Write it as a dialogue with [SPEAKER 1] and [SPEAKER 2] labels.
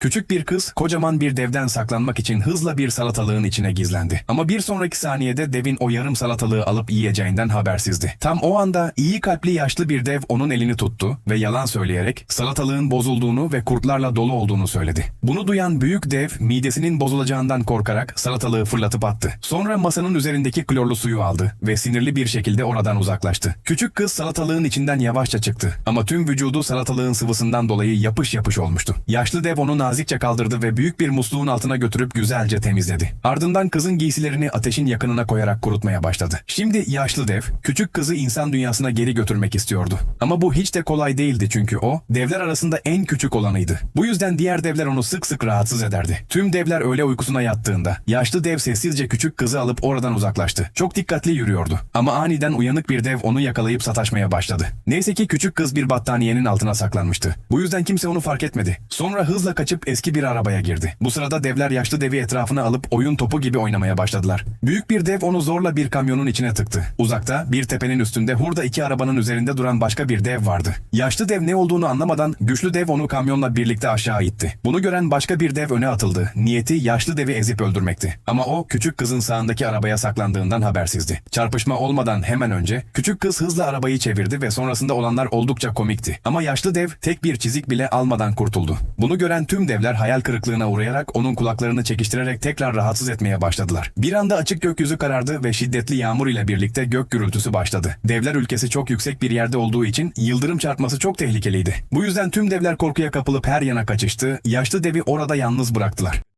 [SPEAKER 1] Küçük bir kız kocaman bir devden saklanmak için hızla bir salatalığın içine gizlendi. Ama bir sonraki saniyede devin o yarım salatalığı alıp yiyeceğinden habersizdi. Tam o anda iyi kalpli yaşlı bir dev onun elini tuttu ve yalan söyleyerek salatalığın bozulduğunu ve kurtlarla dolu olduğunu söyledi. Bunu duyan büyük dev midesinin bozulacağından korkarak salatalığı fırlatıp attı. Sonra masanın üzerindeki klorlu suyu aldı ve sinirli bir şekilde oradan uzaklaştı. Küçük kız salatalığın içinden yavaşça çıktı ama tüm vücudu salatalığın sıvısından dolayı yapış yapış olmuştu. Yaşlı dev onu nazikçe kaldırdı ve büyük bir musluğun altına götürüp güzelce temizledi. Ardından kızın giysilerini ateşin yakınına koyarak kurutmaya başladı. Şimdi yaşlı dev küçük kızı insan dünyasına geri götürmek istiyordu. Ama bu hiç de kolay değildi çünkü o devler arasında en küçük olanıydı. Bu yüzden diğer devler onu sık sık rahatsız ederdi. Tüm devler öğle uykusuna yattığında yaşlı dev sessizce küçük kızı alıp oradan uzaklaştı. Çok dikkatli yürüyordu. Ama aniden uyanık bir dev onu yakalayıp sataşmaya başladı. Neyse ki küçük kız bir battaniyenin altına saklanmıştı. Bu yüzden kimse onu fark etmedi. Sonra hızla kaçıp eski bir arabaya girdi. Bu sırada devler yaşlı devi etrafına alıp oyun topu gibi oynamaya başladılar. Büyük bir dev onu zorla bir kamyonun içine tıktı. Uzakta bir tepenin üstünde hurda iki arabanın üzerinde duran başka bir dev vardı. Yaşlı dev ne olduğunu anlamadan güçlü dev onu kamyonla birlikte aşağı itti. Bunu gören başka bir dev öne atıldı. Niyeti yaşlı devi ezip öldürmekti. Ama o küçük kızın sağındaki arabaya saklandığından habersizdi. Çarpışma olmadan hemen önce küçük kız hızla arabayı çevirdi ve sonrasında olanlar oldukça komikti. Ama yaşlı dev tek bir çizik bile almadan kurtuldu. Bunu gören devler hayal kırıklığına uğrayarak onun kulaklarını çekiştirerek tekrar rahatsız etmeye başladılar. Bir anda açık gökyüzü karardı ve şiddetli yağmur ile birlikte gök gürültüsü başladı. Devler ülkesi çok yüksek bir yerde olduğu için yıldırım çarpması çok tehlikeliydi. Bu yüzden tüm devler korkuya kapılıp her yana kaçıştı. Yaşlı devi orada yalnız bıraktılar.